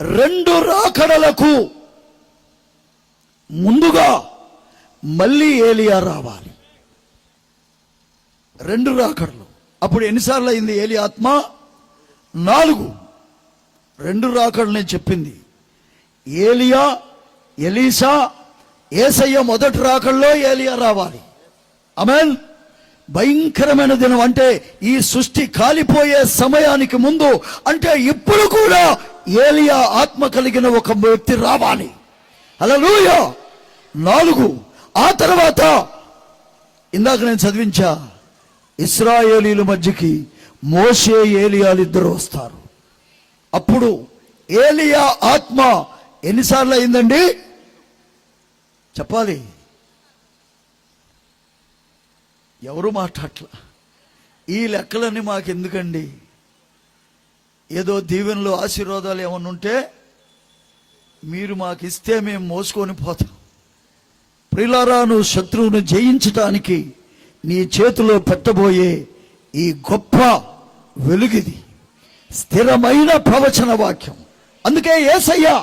రెండు రాకడలకు ముందుగా మళ్ళీ ఏలియా రావాలి. రెండు రాకడలు. అప్పుడు ఎన్నిసార్లు అయింది ఏలి ఆత్మ? నాలుగు. రెండు రాకడలు నేను చెప్పింది. ఏలియా ఎలీసా ఏసయ్య మొదటి రాకడలో ఏలియా రావాలి. అమెన్ భయంకరమైన దినం. అంటే ఈ సృష్టి కాలిపోయే సమయానికి ముందు అంటే ఇప్పుడు కూడా ఏలియా ఆత్మ కలిగిన ఒక వ్యక్తి రావాలి. హల్లెలూయ! నాలుగు. ఆ తర్వాత ఇందాక నేను చదివించా ఇస్రాయేలీల మధ్యకి మోషే ఏలియాలు ఇద్దరు వస్తారు. అప్పుడు ఏలియా ఆత్మ ఎన్నిసార్లు అయిందండి? చెప్పాలి. ఎవరు మాట్లాడలా ఈ లెక్కలన్నీ మాకు ఎందుకండి ఏదో దీవెనలు ఆశీర్వాదాలు ఏమన్నా ఉంటే మీరు మాకు ఇస్తే మేము మోసుకొని పోతాం. ప్రిలారా నువ్వు శత్రువును జయించటానికి నీ చేతిలో పెట్టబోయే ఈ గొప్ప వెలుగిది. స్థిరమైన ప్రవచన వాక్యం. అందుకే ఏసయ్యా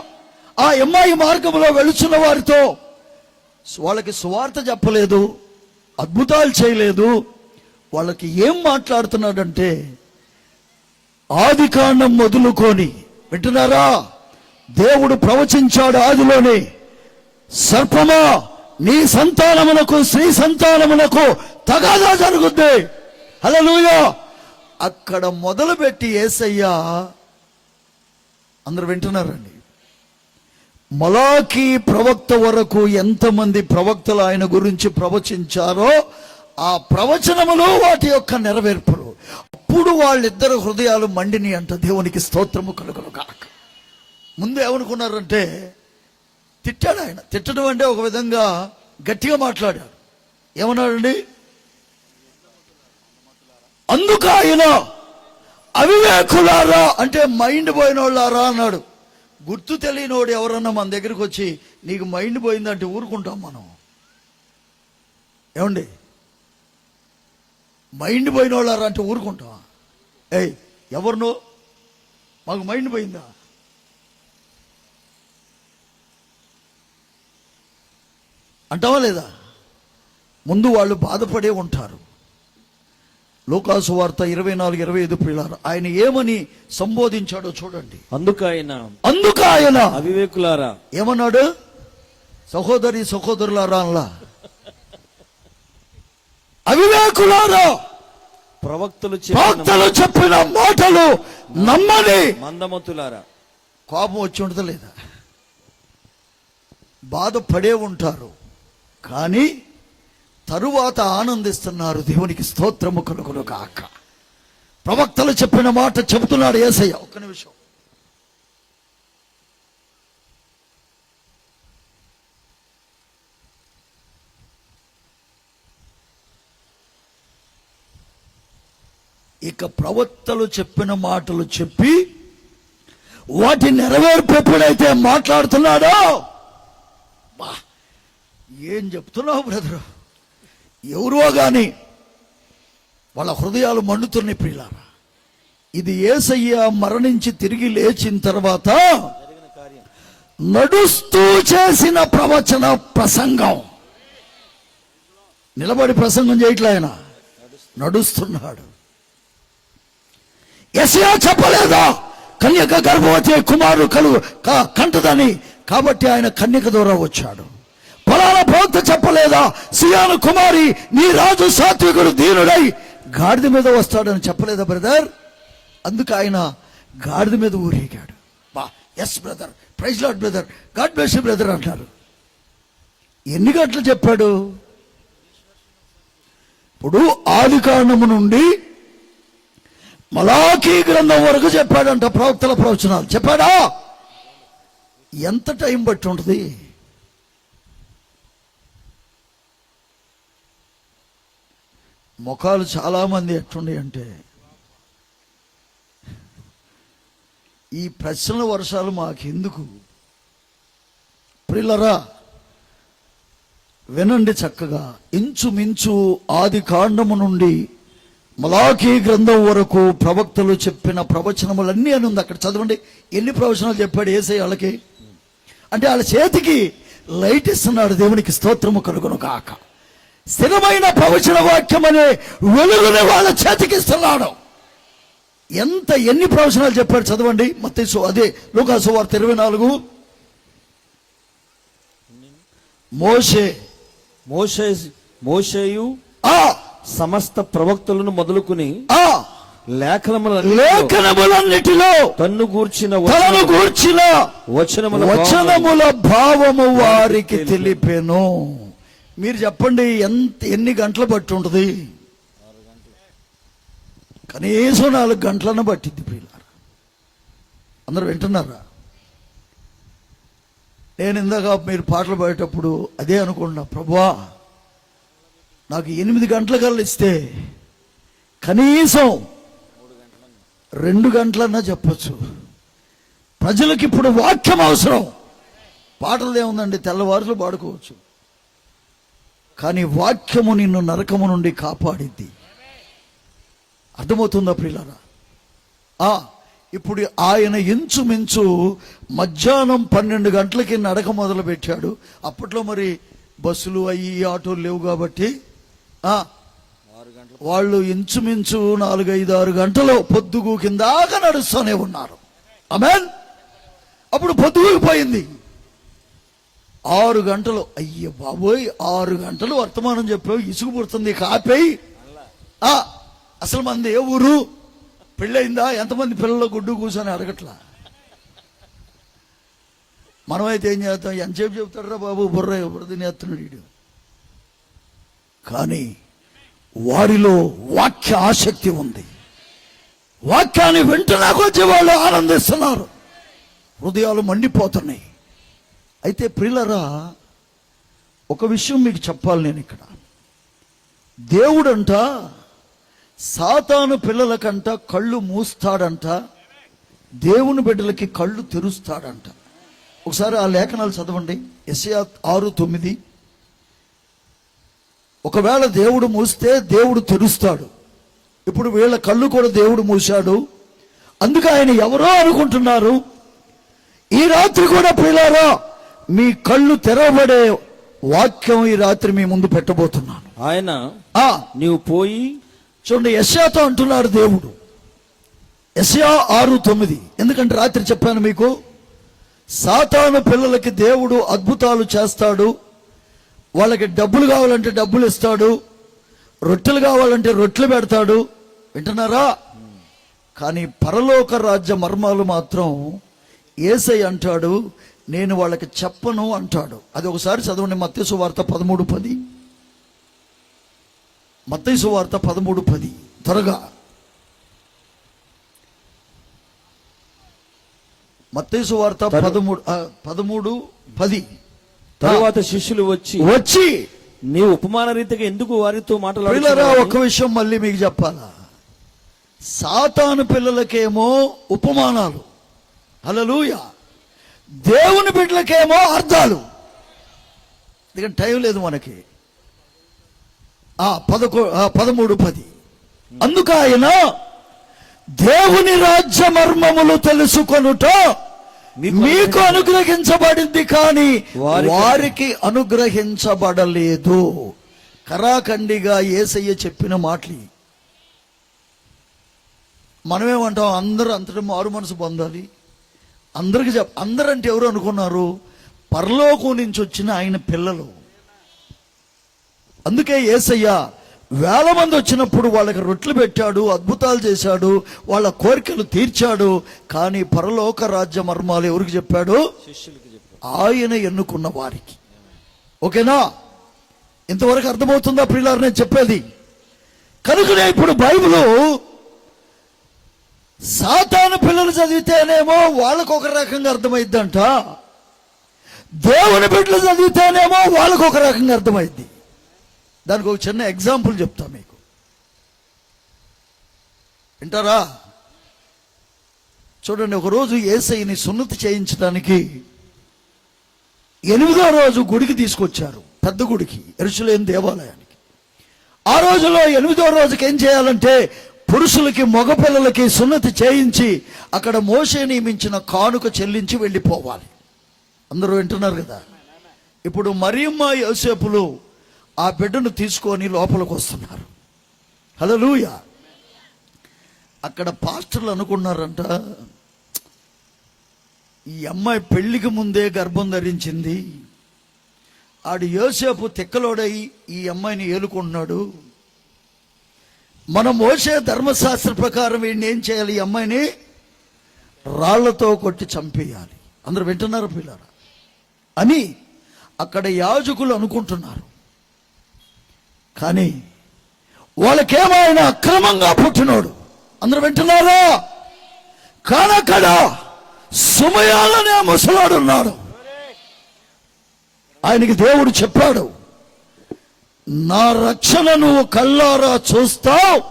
ఆ ఎమ్మాయి మార్గంలో వెళుచున్న వారితో వాళ్ళకి సువార్త చెప్పలేదు. అద్భుతాలు చేయలేదు. వాళ్ళకి ఏం మాట్లాడుతున్నాడంటే ఆది కాండం మొదలుకొని వింటున్నారా? దేవుడు ప్రవచించాడు ఆదిలోనే సర్పమా నీ సంతానమునకు స్త్రీ సంతానమునకు తగాదా జరుగుద్ది. హల్లెలూయ. అక్కడ మొదలుపెట్టి ఏసయ్యా అందరు వింటున్నారండి. మలాకీ ప్రవక్త వరకు ఎంతమంది ప్రవక్తలు ఆయన గురించి ప్రవచించారో ఆ ప్రవచనములు వాటి యొక్క నెరవేర్పులు. అప్పుడు వాళ్ళిద్దరు హృదయాలు మండిని అంట. దేవునికి స్తోత్రము కలుగును కాక ముందు ఏమనుకున్నారంటే తిట్టాడు ఆయన. తిట్టడం అంటే ఒక విధంగా గట్టిగా మాట్లాడాడు ఏమన్నాడండి? అందుకు ఆయన అవివేకులారా అంటే మైండ్ పోయిన వాళ్ళారా అన్నాడు. గుర్తు తెలియనివాడు ఎవరన్నా మన దగ్గరికి వచ్చి నీకు మైండ్ పోయిందంటే ఊరుకుంటాం మనం. ఏమండి? మైండ్ పోయిన వాళ్ళారా అంటే ఊరుకుంటాం. ఏయ్ ఎవరినో? మాకు మైండ్ పోయిందా? అంటావా లేదా? ముందు వాళ్ళు బాధపడే ఉంటారు. లోకాసు వార్త ఇరవై నాలుగు ఇరవై ఐదు పిల్లలు ఆయన ఏమని సంబోధించాడో చూడండి. అందుకు ఆయన అందుకు ఆయన అవివేకులారా. ఏమన్నాడు? సహోదరి సహోదరులారా అవివేకులారా. ప్రవక్తలు చెప్పిన భక్తులు చెప్పిన మాటలు నమ్మని మందమతులారా. కోపం వచ్చి ఉండదు లేదా? బాధపడే ఉంటారు. కానీ తరువాత ఆనందిస్తున్నారు దేవునికి స్తోత్రము కలుగును కాక ప్రవక్తలు చెప్పిన మాట చెబుతున్నాడు ఏసయ్య ఒక్క నిమిషం. ఇక ప్రవక్తలు చెప్పిన మాటలు చెప్పి వాటి నెరవేర్పు ఎప్పుడైతే మాట్లాడుతున్నాడో బా, ఏం చెప్తున్నావు బ్రదరు? ఎవరో కానీ వాళ్ళ హృదయాలు మండుతున్నాయి ప్రియులారా. ఇది ఏసయ్య మరణించి తిరిగి లేచిన తర్వాత నడుస్తూ చేసిన ప్రవచన ప్రసంగం. నిలబడి ప్రసంగం చేయట్లే ఆయన. నడుస్తున్నాడు. ఎసయా చెప్పలేదా? కన్యక గర్భవతి కుమారుడు కలుగు కంటదని. కాబట్టి ఆయన కన్యక ద్వారా వచ్చాడు. పొలాల ప్రవక్త చెప్పలేదా? సియాను కుమారి నీ రాజు సాత్వికుడు దీనుడై గాడిద మీద వస్తాడని చెప్పలేదా బ్రదర్? అందుకు ఆయన గాడిద మీద ఊరేగాడు. బా yes brother praise lord brother God bless brother అంటారు. ఎన్ని గంటలు చెప్పాడు? ఇప్పుడు ఆది కారణము నుండి మలాఖీ గ్రంథం వరకు చెప్పాడంట ప్రవక్తల ప్రవచనాలు. చెప్పాడా? ఎంత టైం బట్టి ఉంటుంది? ముఖాలు చాలామంది ఎట్టున్నాయి అంటే ఈ ప్రశ్నల వర్షాలు మాకెందుకు? ప్రిల్లరా వినండి చక్కగా. ఇంచుమించు ఆది కాండము నుండి మలాఖీ గ్రంథం వరకు ప్రవక్తలు చెప్పిన ప్రవచనములన్నీ అని ఉంది అక్కడ. చదవండి ఎన్ని ప్రవచనాలు చెప్పాడు ఏసై వాళ్ళకి? అంటే వాళ్ళ చేతికి లైట్ ఇస్తున్నాడు దేవునికి స్తోత్రము కలుగును కాక స్థిరమైన ప్రవచన వాక్యం అనే వెలుగుని వాళ్ళ చేతికి ఇస్తున్నాడు. ఎంత ఎన్ని ప్రవచనాలు చెప్పాడు చదవండి. మత్తయి అదే లూకాసు వార్త ఇరవై నాలుగు. మోషే. మోషే మోషేయు ఆ. సమస్త ప్రవక్తలను మొదలుకుని ఆ. లేఖనముల లేఖనములన్నిటిలో తన్ను గూర్చిన తనను గూర్చిన వచనముల వచనముల భావము వారికి తెలిపెను. మీరు చెప్పండి ఎంత ఎన్ని గంటలు బట్టి ఉంటుంది? కనీసం నాలుగు గంటలను పట్టింది ప్రియులారా. అందరు వింటున్నారా? నేను ఇందాక మీరు పాటలు పాడేటప్పుడు అదే అనుకున్నా ప్రభువా నాకు ఎనిమిది గంటల కల్లా ఇస్తే కనీసం రెండు గంటలన్నా చెప్పచ్చు. ప్రజలకు ఇప్పుడు వాక్యం అవసరం. పాటలు ఏముందండి? తెల్లవారులు పాడుకోవచ్చు. కానీ వాక్యము నిన్ను నరకము నుండి కాపాడిద్ది అర్థమవుతుందా ప్రియులారా? ఆ ఇప్పుడు ఆయన ఇంచుమించు మధ్యాహ్నం పన్నెండు గంటలకి నడక మొదలు పెట్టాడు అప్పట్లో మరి బస్సులు అయ్యి ఆటోలు లేవు కాబట్టి ఆ వాళ్ళు ఇంచుమించు నాలుగైదు ఆరు గంటలు పొద్దుగు కిందాక నడుస్తూనే ఉన్నారు. అమెన్ అప్పుడు పొద్దుగుకు పోయింది. ఆరు గంటలు. అయ్య బాబోయ్ ఆరు గంటలు వర్తమానం చెప్పావు ఇసుగు పుడుతుంది కాపేయి. ఆ, అసలు మంది ఏ ఊరు? పెళ్ళయిందా? ఎంతమంది పిల్లలు గుడ్డు కూర్చొని అడగట్లా? మనమైతే ఏం చేస్తాం? ఎంతసేపు చెప్తాడరా బాబు? బుర్ర బుర్ర తినేస్తున్నాడు వీడు. కానీ వారిలో వాక్య ఆసక్తి ఉంది. వాక్యాన్ని వెంటనే కొద్ది వాళ్ళు ఆనందిస్తున్నారు. హృదయాలు మండిపోతున్నాయి. అయితే ప్రిలరా ఒక విషయం మీకు చెప్పాలి నేను ఇక్కడ. దేవుడంట సాతాను పిల్లలకంట కళ్ళు మూస్తాడంట దేవుని బిడ్డలకి కళ్ళు తెరుస్తాడంట. ఒకసారి ఆ లేఖనాలు చదవండి. ఎస్ఏ ఆరు తొమ్మిది. ఒకవేళ దేవుడు మూస్తే దేవుడు తెరుస్తాడు. ఇప్పుడు వీళ్ళ కళ్ళు కూడా దేవుడు మూశాడు. అందుకే ఆయన ఎవరో అనుకుంటున్నారు. ఈ రాత్రి కూడా ప్రియులారా మీ కళ్ళు తెరవబడే వాక్యం ఈ రాత్రి మీ ముందు పెట్టబోతున్నాను. ఆయన ఆ. నీవు పోయి చూడండి యశ్యాతో అంటున్నాడు దేవుడు. యశ్యా ఆరు తొమ్మిది. ఎందుకంటే రాత్రి చెప్పాను మీకు సాతాను పిల్లలకి దేవుడు అద్భుతాలు చేస్తాడు. వాళ్ళకి డబ్బులు కావాలంటే డబ్బులు ఇస్తాడు. రొట్టెలు కావాలంటే రొట్టెలు పెడతాడు. వింటున్నారా? కానీ పరలోక రాజ్య మర్మాలు మాత్రం ఏసై అంటాడు నేను వాళ్ళకి చెప్పను అంటాడు. అది ఒకసారి చదవండి. మత్తేసు వార్త పదమూడు పది. మత్తైసు వార్త పదమూడు పది. త్వరగా. మత్తైసు వార్త పదమూడు పదమూడు పది. తరువాత శిష్యులు వచ్చి వచ్చి. నీ ఉపమాన రీతిగా ఎందుకు వారితో మాట్లాడుతున్నావు ఒక విషయం మళ్ళీ మీకు చెప్పాలా? సాతాను పిల్లలకేమో ఉపమానాలు. హల్లెలూయా. దేవుని బిడ్డలకేమో అర్థాలు. ఎందుకంటే టైం లేదు మనకి. ఆ పదకొ పదమూడు పది. అందుకు ఆయన దేవుని రాజ్య మర్మములు తెలుసుకొనుట మీకు అనుగ్రహించబడింది కానీ వారికి- అనుగ్రహించబడలేదు. కరాఖండిగా ఏసయ్య చెప్పిన మాటలు. మనమేమంటాం? అందరూ అంతటి మారు మనసు పొందాలి. అందరికి చెప్ అందరంటే ఎవరు అనుకున్నారు? పరలోకం నుంచి వచ్చిన ఆయన పిల్లలు. అందుకే ఏసయ్య వేల మంది వచ్చినప్పుడు వాళ్ళకి రొట్టెలు పెట్టాడు అద్భుతాలు చేశాడు వాళ్ళ కోరికలు తీర్చాడు కానీ పరలోక రాజ్య మర్మాలు ఎవరికి చెప్పాడు? ఆయన ఎన్నుకున్న వారికి. ఓకేనా? ఇంతవరకు అర్థమవుతుందా ప్రియులారు? నేను చెప్పేది. కనుకనే ఇప్పుడు బైబిల్ సాతాను పిల్లలు చదివితేనేమో వాళ్ళకు ఒక రకంగా అర్థమైద్దంట. దేవుని బిడ్డలు చదివితేనేమో వాళ్ళకు ఒక రకంగా అర్థమైద్ది. దానికి ఒక చిన్న ఎగ్జాంపుల్ చెప్తా మీకు. వింటారా? చూడండి ఒకరోజు ఏసైని సున్నతి చేయించడానికి ఎనిమిదో రోజు గుడికి తీసుకొచ్చారు పెద్ద గుడికి ఎరుచులేని దేవాలయానికి. ఆ రోజులో ఎనిమిదో రోజుకి ఏం చేయాలంటే పురుషులకి మగపిల్లలకి సున్నతి చేయించి అక్కడ మోసే నియమించిన కానుక చెల్లించి వెళ్ళిపోవాలి. అందరూ వింటున్నారు కదా? ఇప్పుడు మరియమ్మ యోసేపులు ఆ బిడ్డను తీసుకొని లోపలికి వస్తున్నారు. హలో లూయ అక్కడ పాస్టర్లు అనుకున్నారంట ఈ అమ్మాయి పెళ్ళికి ముందే గర్భం ధరించింది. ఆడు యోసేపు తిక్కలోడై ఈ అమ్మాయిని ఏలుకుంటున్నాడు. మనం మోసే ధర్మశాస్త్ర ప్రకారం వీడిని ఏం చేయాలి? ఈ అమ్మాయిని రాళ్ళతో కొట్టి చంపేయాలి. అందరు వింటున్నారు పిల్లరా? అని అక్కడ యాజకులు అనుకుంటున్నారు. కానీ వాళ్ళకేమైనా అక్రమంగా పుట్టినోడు అందరు వింటున్నారా? కానక్కడ సుమయాలనే ముసలాడున్నాడు. ఆయనకి దేవుడు చెప్పాడు నా రక్షణ నువ్వు కల్లారా చూస్తావు.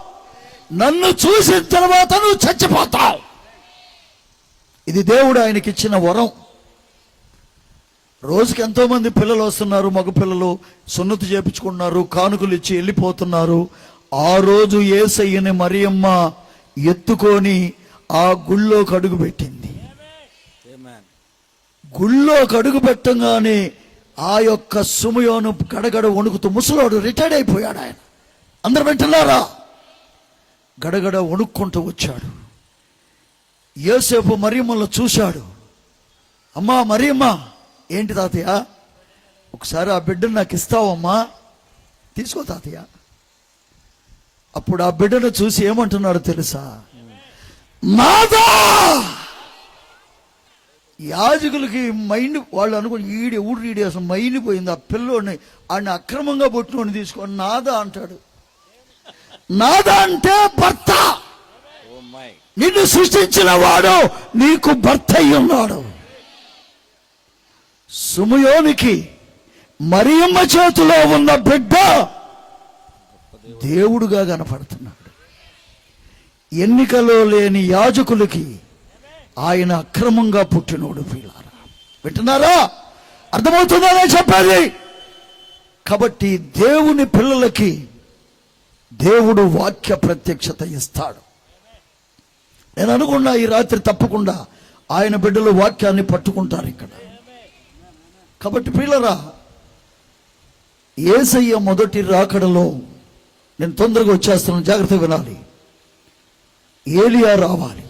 నన్ను చూసిన తర్వాత నువ్వు చచ్చిపోతావు. ఇది దేవుడు ఆయనకి ఇచ్చిన వరం. రోజుకి ఎంతో మంది పిల్లలు వస్తున్నారు మగ పిల్లలు సున్నతి చేపించుకుంటున్నారు కానుకలు ఇచ్చి వెళ్ళిపోతున్నారు. ఆ రోజు ఏసయ్యని మరియమ్మ ఎత్తుకొని ఆ గుళ్ళో కడుగు పెట్టింది. Amen. గుళ్ళో కడుగు పెట్టంగానే ఆ యొక్క సుమయోను గడగడ వణుకుతూ ముసలోడు రిటైర్డ్ అయిపోయాడు ఆయన. అందరు వింటున్నారా? గడగడ వణుక్కుంటూ వచ్చాడు. ఏసేపు మరియమ్మలను చూశాడు. అమ్మా మరియమ్మ ఏంటి తాతయ్య? ఒకసారి ఆ బిడ్డను నాకు ఇస్తావమ్మా. తీసుకో తాతయ్య. అప్పుడు ఆ బిడ్డను చూసి ఏమంటున్నాడు తెలుసా? మాదా! యాజకులకి మైండ్ వాళ్ళు అనుకుని ఈడి ఊడి ఈడి అసలు మైండ్ పోయింది ఆ పిల్లోడిని ఆయన అక్రమంగా పుట్టినోడిని తీసుకొని నాదా అంటాడు. నాదా అంటే భర్త. నిన్ను సృష్టించిన వాడు నీకు భర్త అయి ఉన్నాడు సుమయోనికి మరియమ్మ చేతిలో ఉన్న బిడ్డ దేవుడుగా కనపడుతున్నాడు. ఎన్నికలో లేని యాజకులకి ఆయన అక్రమంగా పుట్టినోడు వీళ్ళారా? వింటున్నారా? అర్థమవుతుందా చెప్పాలి కాబట్టి దేవుని పిల్లలకి దేవుడు వాక్య ప్రత్యక్షత ఇస్తాడు. నేను అనుకున్నా ఈ రాత్రి తప్పకుండా ఆయన బిడ్డలు వాక్యాన్ని పట్టుకుంటారు ఇక్కడ. కాబట్టి పిల్లరా ఏసయ్య మొదటి రాకడలో నేను తొందరగా వచ్చేస్తున్నాను జాగ్రత్త వినాలి. ఏలియా రావాలి.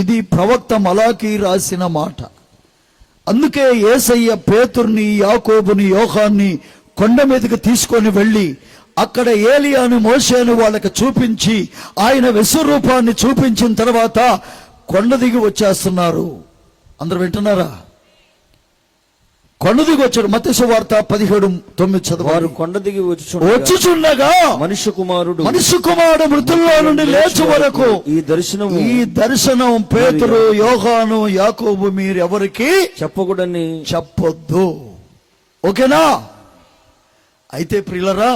ఇది ప్రవక్త మలాకి రాసిన మాట. అందుకే ఏసయ్య పేతుర్ని యాకోబుని యోహాన్ని కొండ మీదకి తీసుకొని వెళ్ళి అక్కడ ఏలియాను మోసేను వాళ్ళకి చూపించి ఆయన విశ్వరూపాన్ని చూపించిన తర్వాత కొండ దిగి వచ్చేస్తున్నారు. అందరు వింటున్నారా? కొండ దిగి వచ్చాడు. మత్స్య వార్త పదిహేడు తొమ్మిది వారు చదవారు కొండ దిగి వచ్చి వచ్చుచుండగా మనుష్య కుమారుడు మనుష్య కుమారుడు మృతుల్లో నుండి లేచు వరకు ఈ దర్శనము ఈ దర్శనం పేతురు యోహాను యాకోబు మీరెవరికి చెప్పకూడని చెప్పొద్దు. ఓకేనా? అయితే ప్రియులరా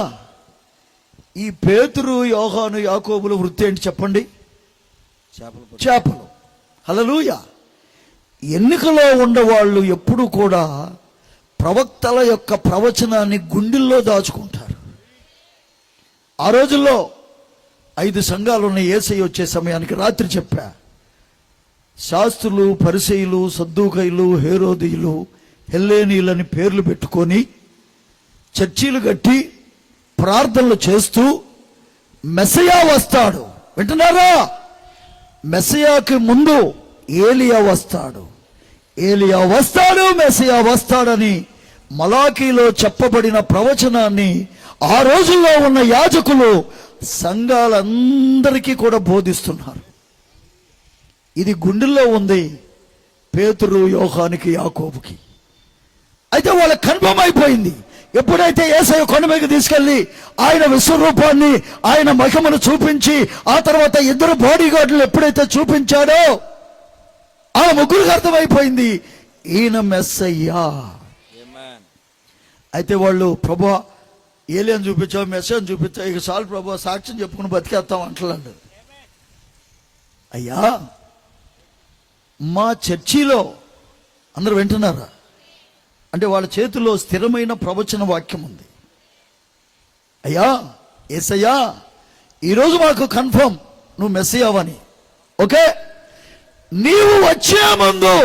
ఈ పేతురు యోహాను యాకోబుల వృత్తి ఏంటి చెప్పండి? చేపలు. చేపలు. హలలుయ ఎన్నికలో ఉండేవాళ్ళు ఎప్పుడు కూడా ప్రవక్తల యొక్క ప్రవచనాన్ని గుండెల్లో దాచుకుంటారు. ఆ రోజుల్లో ఐదు సంఘాలు ఉన్న ఏసై వచ్చే సమయానికి రాత్రి చెప్పా. శాస్త్రులు పరిసయులు సద్దుకైలు హేరోదీయులు హెల్లేనీలని పేర్లు పెట్టుకొని చర్చీలు కట్టి ప్రార్థనలు చేస్తూ మెస్సయా వస్తాడు. వింటున్నారా? మెస్సయాకి ముందు ఏలియా వస్తాడు. ఏలియా వస్తాడు మెస్సయా వస్తాడని మలాకీలో చెప్పబడిన ప్రవచనాన్ని ఆ రోజుల్లో ఉన్న యాజకులు సంఘాలందరికీ కూడా బోధిస్తున్నారు. ఇది గుండెల్లో ఉంది పేతురు యోహానికి యాకోబుకి. అయితే వాళ్ళ కన్ఫర్మ్ అయిపోయింది. ఎప్పుడైతే ఏసయ్య కొండ మీదకి తీసుకెళ్ళి ఆయన విశ్వరూపాన్ని ఆయన మహిమను చూపించి ఆ తర్వాత ఇద్దరు బాడీ గార్డులు ఎప్పుడైతే చూపించాడో ఆ ముగ్గురికి అర్థమైపోయింది ఈయన మెస్సయ్యా. అయితే వాళ్ళు ప్రభా ఏలియన్ చూపించావు మెసేజ్ చూపించావు ఇక చాలు ప్రభా సాక్ష్యం చెప్పుకుని బతికేస్తాం అంటలాడు అయ్యా మా చర్చిలో అందరు వింటున్నారా? అంటే వాళ్ళ చేతిలో స్థిరమైన ప్రవచన వాక్యం ఉంది. అయ్యా ఏసయ్యా ఈరోజు మాకు కన్ఫర్మ్ నువ్వు మెస్సయ్యావని ఓకే? నీవు వచ్చే ముందు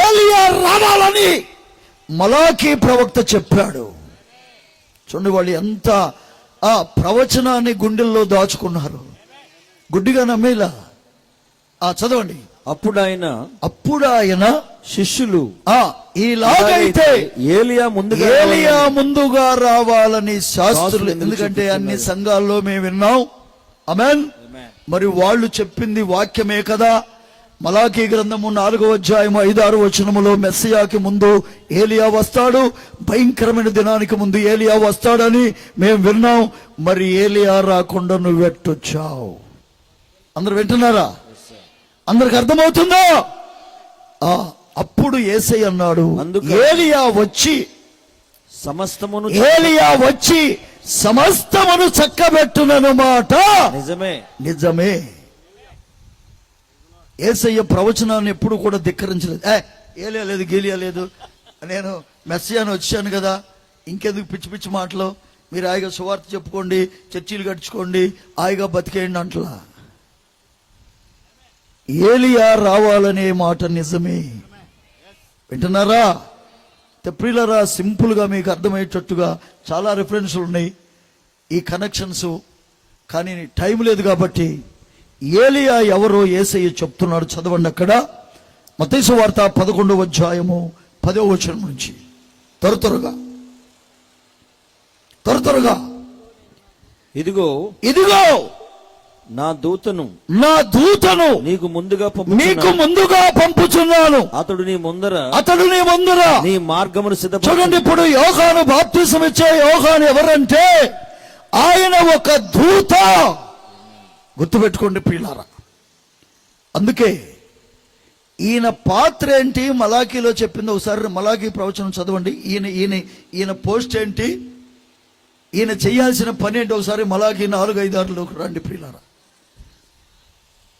ఏలియా రావాలని మలాకి ప్రవక్త చెప్పాడు. చూడండి వాళ్ళు ఎంత ఆ ప్రవచనాన్ని గుండెల్లో దాచుకున్నారు. గుడ్డిగా నమ్మేలా? ఆ చదవండి. అప్పుడు ఆయన అప్పుడు ఆయన శిష్యులు ఆ ఈలాగైతే ఏలియా ముందుగా ఏలియా ముందుగా రావాలని శాస్త్రులు శాస్త్రులు ఎందుకు ఎందుకంటే అన్ని? సంఘాల్లో మేము విన్నాం. అమెన్. మరి వాళ్ళు చెప్పింది వాక్యమే కదా. మలాకీ గ్రంథము నాలుగో అధ్యాయం ఐదారు వచనములో మెస్సియాకి ముందు ఏలియా వస్తాడు. భయంకరమైన దినానికి ముందు ఏలియా వస్తాడని మేము విన్నాం. మరి ఏలియా రాకుండా నువ్వు ఎట్టొచ్చావు? అందరు వింటున్నారా? అందరికి అర్థమవుతుందా? ఆ, అప్పుడు ఏసై అన్నాడు ఏలియా వచ్చి సమస్తమును ఏలియా వచ్చి సమస్తమును చక్కబెట్టునమాట నిజమే. నిజమే. ఏసయ్య ప్రవచనాన్ని ఎప్పుడు కూడా ధిక్కరించలేదు. ఏ ఏలియలేదు లేదు. నేను మెస్సియాని వచ్చాను కదా. ఇంకెందుకు పిచ్చి పిచ్చి మాటలు? మీరు హాయిగా సువార్త చెప్పుకోండి చర్చీలు గడుచుకోండి హాయిగా బతికేయండి అంటలా. ఏలియా రావాలనే మాట నిజమే. వింటున్నారా? తెప్రిలరా సింపుల్గా మీకు అర్థమయ్యేటట్టుగా చాలా రిఫరెన్స్లు ఉన్నాయి. ఈ కనెక్షన్స్ కానీ టైం లేదు కాబట్టి ఏలియా ఎవరో ఏసయ్య చెప్తున్నాడు చదవండి అక్కడ. మతేసు వార్త పదకొండవ అధ్యాయము పదవ వచనం నుంచి. త్వర త్వరగా. త్వర త్వరగా. ఇదిగో ఇదిగో! నా దూతను నా దూతను నీకు ముందుగా నీకు. ముందుగా పంపుచున్నాను. అతడు నీ ముందర అతడు నీ ముందురా. నీ మార్గమును సిద్ధపరచు. చూడండి ఇప్పుడు యోగాను బాప్తిసం ఇచ్చే యోగాను ఎవరంటే ఆయన ఒక దూత. గుర్తుపెట్టుకోండి పిల్లారా అందుకే ఈయన పాత్ర ఏంటి మలాఖీలో చెప్పింది ఒకసారి మలాఖీ ప్రవచనం చదవండి. ఈయన ఈయన ఈయన పోస్ట్ ఏంటి? ఈయన చేయాల్సిన పని ఏంటి ఒకసారి మలాఖీ నాలుగు ఐదు ఆరులోకి రండి ప్రియులారా.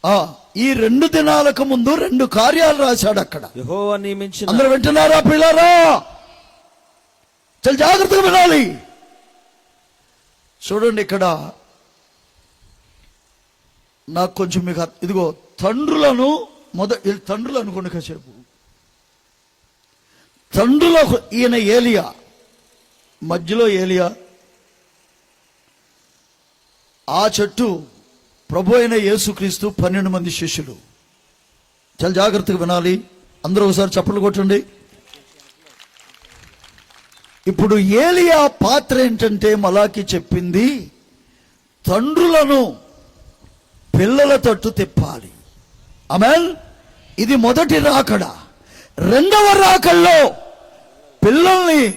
ఆ, ఈ రెండు దినాలకు ముందు రెండు కార్యాలు రాశాడు అక్కడ. యెహోవా నియమించిన అందరూ వింటున్నారా పిల్లారా చాలా జాగ్రత్తగా వినాలి. చూడండి ఇక్కడ నాకు కొంచెం మీకు ఇదిగో తండ్రులను మొద తండ్రులు అనుకోండి కాసేపు. తండ్రులకు ఈయన ఏలియా మధ్యలో ఏలియా. ఆ చెట్టు ప్రభు అయిన యేసుక్రీస్తు పన్నెండు మంది శిష్యులు. చాలా జాగ్రత్తగా వినాలి. అందరూ ఒకసారి చప్పట్లు కొట్టండి. ఇప్పుడు ఏలియా పాత్ర ఏంటంటే మలాకి చెప్పింది తండ్రులను పిల్లల తట్టు తిప్పాలి. అమెన్ ఇది మొదటి రాకడ. రెండవ రాకల్లో పిల్లల్ని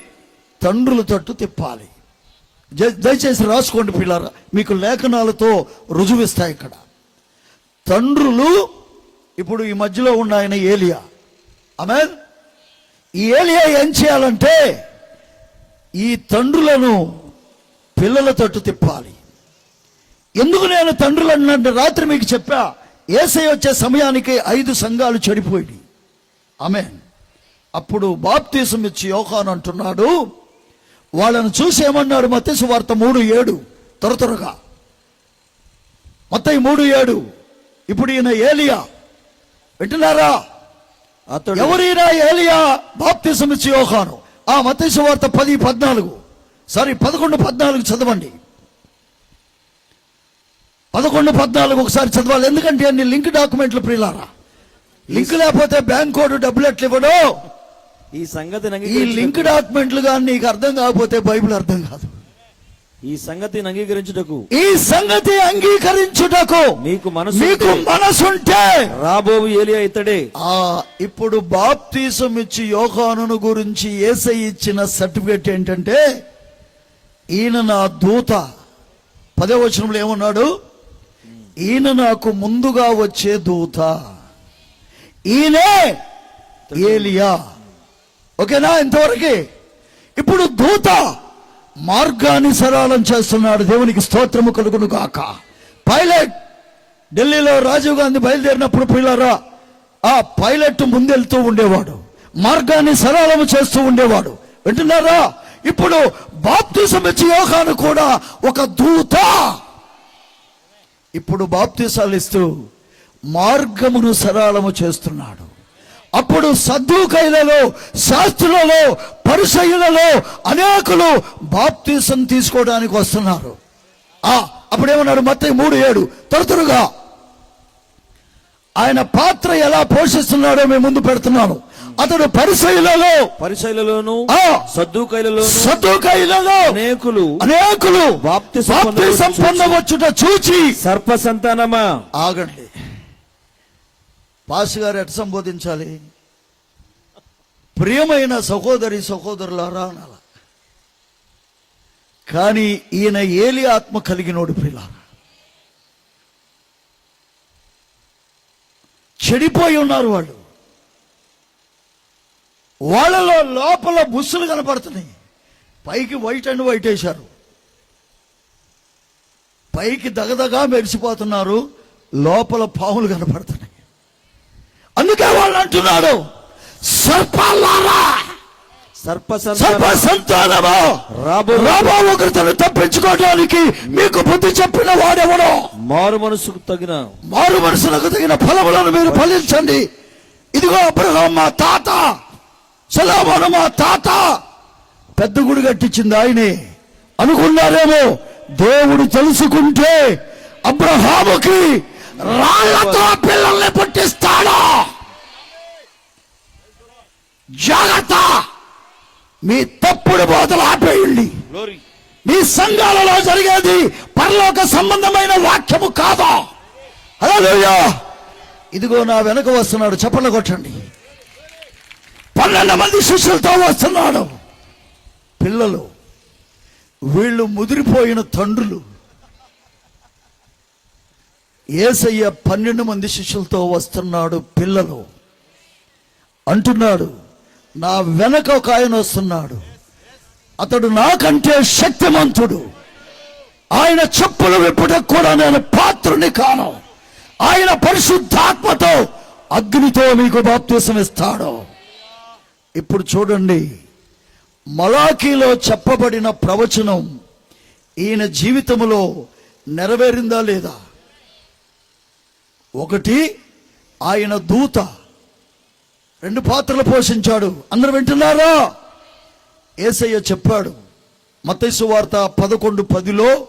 తండ్రుల తట్టు తిప్పాలి. జ- దయచేసి రాసుకోండి పిల్లరా మీకు లేఖనాలతో రుజువిస్తాయి ఇక్కడ. తండ్రులు ఇప్పుడు ఈ మధ్యలో ఉన్న ఆయన ఏలియా. అమెన్ ఈ ఏలియా ఏం చేయాలంటే ఈ తండ్రులను పిల్లల తట్టు తిప్పాలి. ఎందుకు నేను తండ్రులు అన్నట్టు రాత్రి మీకు చెప్పా? ఏసై వచ్చే సమయానికి ఐదు సంఘాలు చెడిపోయి ఆమె అప్పుడు బాప్తీసం ఇచ్చి యోహాన్ అంటున్నాడు వాళ్ళను చూసి ఏమన్నాడు మత్స్సు వార్త మూడు ఏడు. త్వర త్వరగా. మొత్తం మూడు ఏడు. ఇప్పుడు ఈయన ఏలియా. వింటున్నారా? అతడు ఎవరైనా ఏలియా బాప్తిసం ఇచ్చి యోహాను? ఆ మతేసు వార్త పది పద్నాలుగు. సారీ పదకొండు పద్నాలుగు చదవండి. పదకొండు పద్నాలుగు ఒకసారి చదవాలి. ఎందుకంటే అన్ని లింక్ డాక్యుమెంట్లు ప్రియులారా? లింక్ లేకపోతే బ్యాంక్ కోడ్ డబ్బులు ఎట్లా ఇవ్వడు. ఈ సంగతిని ఈ లింక్ డాక్యుమెంట్లు కానీ నీకు అర్థం కాకపోతే బైబిల్ అర్థం కాదు. ఈ సంగతిని అంగీకరించుటకు. ఈ సంగతి అంగీకరించుటకు నీకు మనసు నీకు మనసుంటే రాబోవు ఏలియా ఇతడే ఆ ఇప్పుడు బాప్తీసం ఇచ్చి యోహానును గురించి ఏసై ఇచ్చిన సర్టిఫికేట్ ఏంటంటే ఈయన నా దూత. పదే వచనంలో ఏమన్నాడు? ఈయన నాకు ముందుగా వచ్చే దూత. ఈయనే ఏలియా. ఓకేనా ఇంతవరకు? ఇప్పుడు దూత మార్గాన్ని సరళం చేస్తున్నాడు. దేవునికి స్తోత్రము కలుగును గాక. పైలట్ ఢిల్లీలో రాజీవ్ గాంధీ బయలుదేరినప్పుడు పిల్లరా ఆ పైలట్ ముందెళ్తూ ఉండేవాడు. మార్గాన్ని సరళము చేస్తూ ఉండేవాడు. వింటున్నారా? ఇప్పుడు బాప్తిసం ఇచ్చి యోగాను కూడా ఒక దూత. ఇప్పుడు బాప్తిసాలు ఇస్తూ మార్గమును సరళము చేస్తున్నాడు. అప్పుడు సద్దుకైలలో శాస్త్రులలో పరిసయులలో అనేకులు బాప్తీసం తీసుకోవడానికి వస్తున్నారు. ఆ అప్పుడేమన్నాడు? మొత్తం మూడు ఏడు. తరతరుగా ఆయన పాత్ర ఎలా పోషిస్తున్నాడో మేము ముందు పెడుతున్నాను. అతడు పరిసయులలో పరిశైలలోను ఆ, సద్దుకైలలోను సద్దుకైలలో అనేకులు అనేకులు బాప్తిసం బాప్తిసం పొందవచ్చుట పొందవచ్చుట చూచి సర్ప సంతానమా ఆగండి. పాస్ గారు ఎట్ సంబోధించాలి? ప్రియమైన సహోదరి సహోదరులారా అనాల. కానీ ఈయన ఏలి ఆత్మ కలిగినోడు ప్రియులారా చెడిపోయి ఉన్నారు వాళ్ళు. వాళ్ళలో లోపల బుస్సులు కనపడుతున్నాయి. పైకి వైట్ అండ్ వైట్ వేశారు. పైకి దగదగా మెరిసిపోతున్నారు. లోపల పాములు కనపడుతున్నాయి. అందుకే వాళ్ళు అంటున్నాడు సర్పాలారా! సర్ప సర్ప సంతానమా? రాబో రాబో ఒకరితను తప్పించుకోవడానికి మీకు బుద్ధి చెప్పిన వాడెవడో? మారు మనసుకు తగిన మారు మనసులకు తగిన ఫలములను మీరు ఫలించండి. ఇదిగో అబ్రహం మా తాత సలామను మా తాత పెద్ద గుడి కట్టించింది ఆయనే. అనుకున్నారేమో? దేవుడు తెలుసుకుంటే అబ్రహాముకి రాళ్ళతో పిల్లల్ని పుట్టిస్తాడు? జాగ్రత్త! మీ తప్పుడు బోధలు ఆపేయండి. మీ సంఘాలలో జరిగేది పరలోక సంబంధమైన వాక్యము కాదా? హల్లెలూయా! ఇదిగో నా వెనక వస్తున్నాడు చప్పట్లు కొట్టండి. పన్నెండు మంది శిష్యులతో వస్తున్నాడు. పిల్లలు వీళ్ళు ముదిరిపోయిన తండ్రులు. ఏసయ్య పన్నెండు మంది శిష్యులతో వస్తున్నాడు పిల్లలు. అంటున్నాడు నా వెనక ఒక ఆయన వస్తున్నాడు. అతడు నాకంటే శక్తిమంతుడు. ఆయన చెప్పులు విప్పుటకు కూడా నేను పాత్రుని కాను. ఆయన పరిశుద్ధాత్మతో అగ్నితో మీకు బాప్తీసం ఇస్తాడు ఇప్పుడు చూడండి. మలాఖీలో చెప్పబడిన ప్రవచనం ఈయన జీవితంలో నెరవేరిందా లేదా? ఒకటి ఆయన దూత రెండు పాత్రలు పోషించాడు. అందరు వింటున్నారా? ఏసయ్య చెప్పాడు మత్తైసు వార్త పదకొండు పదిలో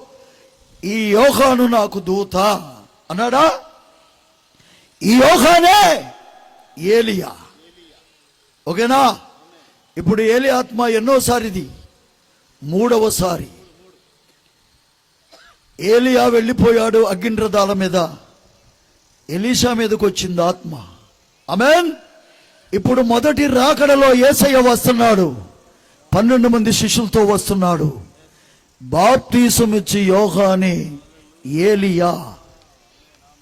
ఈ యోహాను నాకు దూత అన్నాడా? ఈ యోహానే ఏలియా. ఓకేనా? ఇప్పుడు ఏలి ఆత్మ ఎన్నోసారిది? మూడవసారి. ఏలియా వెళ్ళిపోయాడు అగ్నిరథాల మీద. ఎలీషా మీదకి వచ్చింది ఆత్మ. అమెన్ ఇప్పుడు మొదటి రాకడలో ఏసయ్య వస్తున్నాడు. పన్నెండు మంది శిష్యులతో వస్తున్నాడు. బాప్తీసం యోగాని ఏలియా.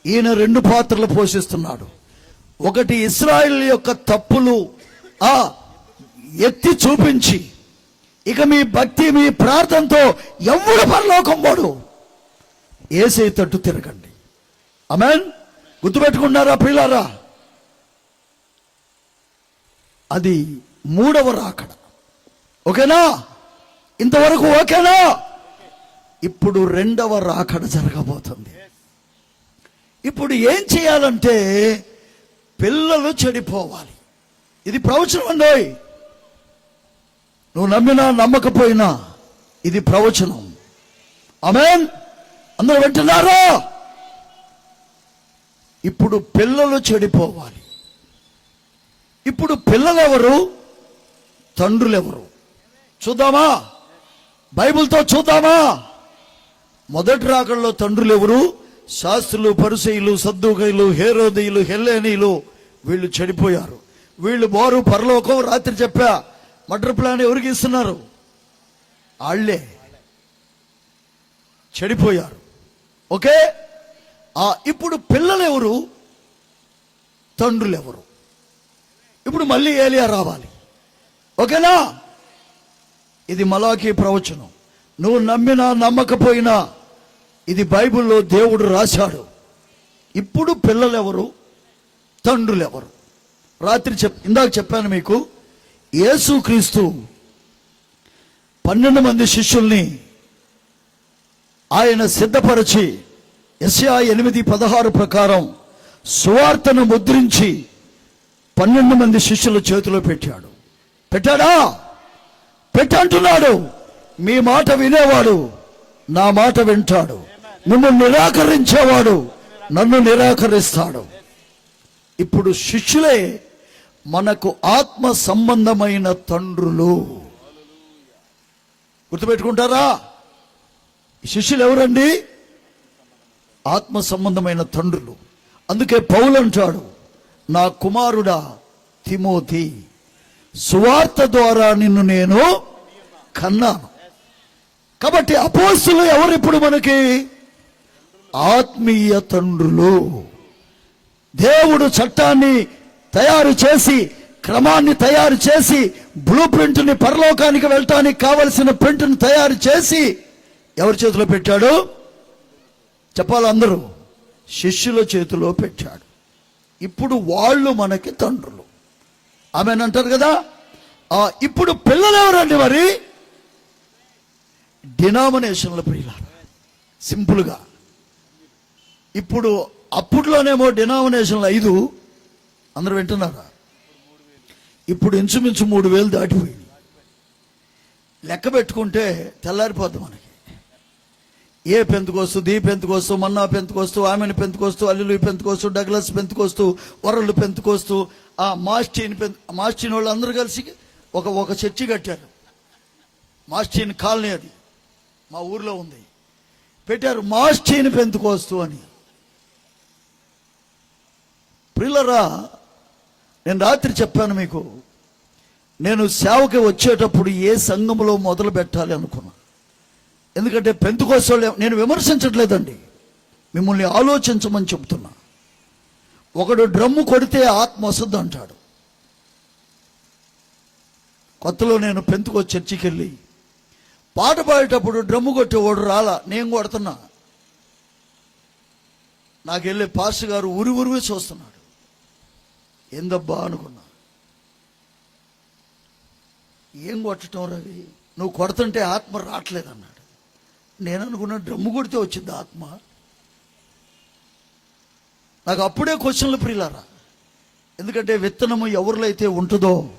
ఈయన రెండు పాత్రలు పోషిస్తున్నాడు. ఒకటి ఇస్రాయిల్ యొక్క తప్పులు ఎత్తి చూపించి ఇక మీ భక్తి మీ ప్రార్థనతో ఎవడు పరలోకం వాడు? ఏసే తట్టు తిరగండి. అమెన్ గుర్తుపెట్టుకున్నారా పిల్లారా అది మూడవ రాకడ. ఓకేనా? ఇంతవరకు ఓకేనా? ఇప్పుడు రెండవ రాకడ జరగబోతుంది. ఇప్పుడు ఏం చేయాలంటే పిల్లలు చెడిపోవాలి. ఇది ప్రవచనం అండి నువ్వు నమ్మినా నమ్మకపోయినా ఇది ప్రవచనం. అమెన్ అందరూ వింటున్నారా? ఇప్పుడు పిల్లలు చెడిపోవాలి. ఇప్పుడు పిల్లలెవరు? తండ్రులెవరు? చూద్దామా? బైబిల్తో చూద్దామా? మొదటి రాకల్లో తండ్రులు ఎవరు శాస్త్రులు పరిసయులు సద్దుకైలు హేరోదయులు హెల్లేనీలు వీళ్ళు చెడిపోయారు. వీళ్ళు బోరు పరలోకం రాత్రి చెప్పా మటర్ ప్లాన్ ఎవరికి ఇస్తున్నారు? వాళ్ళే చెడిపోయారు. ఓకే? ఆ ఇప్పుడు పిల్లలు ఎవరు తండ్రులు ఎవరు ఇప్పుడు మళ్ళీ ఏలియా రావాలి. ఓకేనా? ఇది మలాకి ప్రవచనం. నువ్వు నమ్మినా నమ్మకపోయినా ఇది బైబిల్లో దేవుడు రాశాడు. ఇప్పుడు పిల్లలు ఎవరు తండ్రులు ఎవరు రాత్రి చెప్ ఇందాక చెప్పాను మీకు యేసుక్రీస్తు పన్నెండు మంది శిష్యుల్ని ఆయన సిద్ధపరిచి ఎస్యా ఎనిమిది పదహారు ప్రకారం సువార్తను ముద్రించి పన్నెండు మంది శిష్యుల చేతిలో పెట్టాడు. పెట్టాడా? పెట్టంటున్నాడు. మీ మాట వినేవాడు నా మాట వింటాడు. నిన్ను నిరాకరించేవాడు నన్ను నిరాకరిస్తాడు. ఇప్పుడు శిష్యులే మనకు ఆత్మ సంబంధమైన తండ్రులు. గుర్తుపెట్టుకుంటారా? శిష్యులు ఎవరండి? ఆత్మ సంబంధమైన తండ్రులు. అందుకే పౌలు అంటాడు నా కుమారుడా తిమోతి సువార్త ద్వారా నిన్ను నేను కన్నాను. కాబట్టి అపోస్తులు ఎవరు ఇప్పుడు మనకి? ఆత్మీయ తండ్రులు. దేవుడు చట్టాన్ని తయారు చేసి క్రమాన్ని తయారు చేసి బ్లూ ప్రింట్ని పరలోకానికి వెళ్ళటానికి కావలసిన ప్రింట్ని తయారు చేసి ఎవరి చేతిలో పెట్టాడు? చెప్పాలి అందరూ? శిష్యుల చేతిలో పెట్టాడు. ఇప్పుడు వాళ్ళు మనకి తండ్రులు. ఆమెనంటారు కదా? ఇప్పుడు పిల్లలు ఎవరండి మరి? డినామినేషన్ల ప్రియులారు. సింపుల్గా. ఇప్పుడు అప్పట్లోనేమో డినామినేషన్లు ఐదు. అందరు వింటున్నారా? ఇప్పుడు ఇంచుమించు మూడు వేలు దాటిపోయింది. లెక్క పెట్టుకుంటే తెల్లారిపోద్ది మనకి. ఏ పెంతుకొస్తూ దీ పెంతుకొస్తూ మన్నా పెంతుకొస్తూ ఆమెను పెంతుకొస్తూ అల్లులు పెంతుకొస్తూ డగ్లస్ పెంతుకొస్తూ వరళ్ళు పెంతుకొస్తూ ఆ మాస్టీన్ పెంతు మాస్టీని వాళ్ళు అందరూ కలిసి ఒక ఒక చర్చి కట్టారు. మాస్టీన్ కాలనీ అది. మా ఊర్లో ఉంది. పెట్టారు మాస్టీని పెంతుకొస్తూ అని. ప్రిల్లరా నేను రాత్రి చెప్పాను మీకు నేను సేవకి వచ్చేటప్పుడు ఏ సంఘంలో మొదలు పెట్టాలి అనుకున్నా. ఎందుకంటే పెంతుకోసోళ్ళు నేను విమర్శించట్లేదండి. మిమ్మల్ని ఆలోచించమని చెప్తున్నా. ఒకడు డ్రమ్ము కొడితే ఆత్మ వస్తుంది అంటాడు. కొత్తలో నేను పెంతుకో చర్చికి వెళ్ళి పాట పాడేటప్పుడు డ్రమ్ము కొట్టేవాడు రాలా నేను కొడుతున్నా. నాకు వెళ్ళే పాస్ గారు ఉరి ఉరివి చూస్తున్నాడు ఏందబ్బా అనుకున్నా. ఏం కొట్టడం రవి? నువ్వు కొడుతుంటే ఆత్మ రావట్లేదు అన్నాడు నేను అనుకున్నా డ్రమ్ము కొడితే వచ్చింది ఆత్మ. నాకు అప్పుడే క్వశ్చన్లు ప్రియులారా ఎందుకంటే విత్తనము ఎవరిలో అయితే ఉంటుందో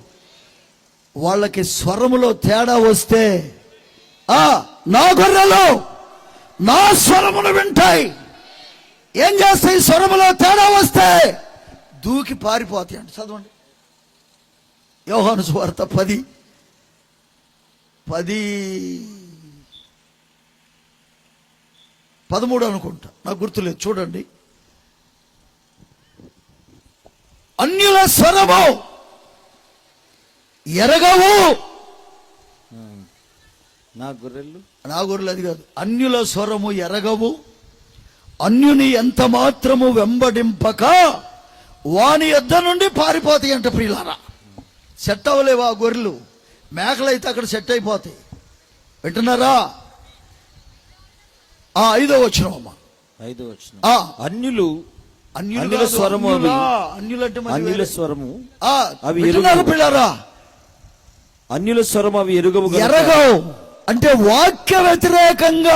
వాళ్ళకి స్వరములో తేడా వస్తే ఆ నా గొర్రెలు నా స్వరమును వింటాయి. ఏం చేస్తాయి? స్వరములో తేడా వస్తే దూకి పారిపోతాయి అంట చదవండి. యోహాను సువార్త పది. పది. పదమూడు అనుకుంటా. నాకు గుర్తులేదు. చూడండి. అన్యుల స్వరము ఎరగవు. నా గొర్రెలు? నా గొర్రెలు అది కాదు. అన్యుల స్వరము ఎరగవు. అన్యుని ఎంత మాత్రము వెంబడింపక వాని యొద్ద నుండి పారిపోతాయి అంట ప్రియులారా. సెట్ అవ్వలేవు ఆ గొర్రెలు. మేకలైతే అక్కడ సెట్ అయిపోతాయి. వింటున్నారా? ఆ ఐదో వచ్చిన అమ్మ. ఐదో వచ్చిన ఆ. అన్యులు అన్యులు స్వరము. అన్యులంటే అన్యుల వేరే. స్వరము ఆ, అవి ఎరుగవు. పిల్లారా అన్యుల స్వరం అవి ఎరుగవు ఎరగవు. అంటే వాక్య వ్యతిరేకంగా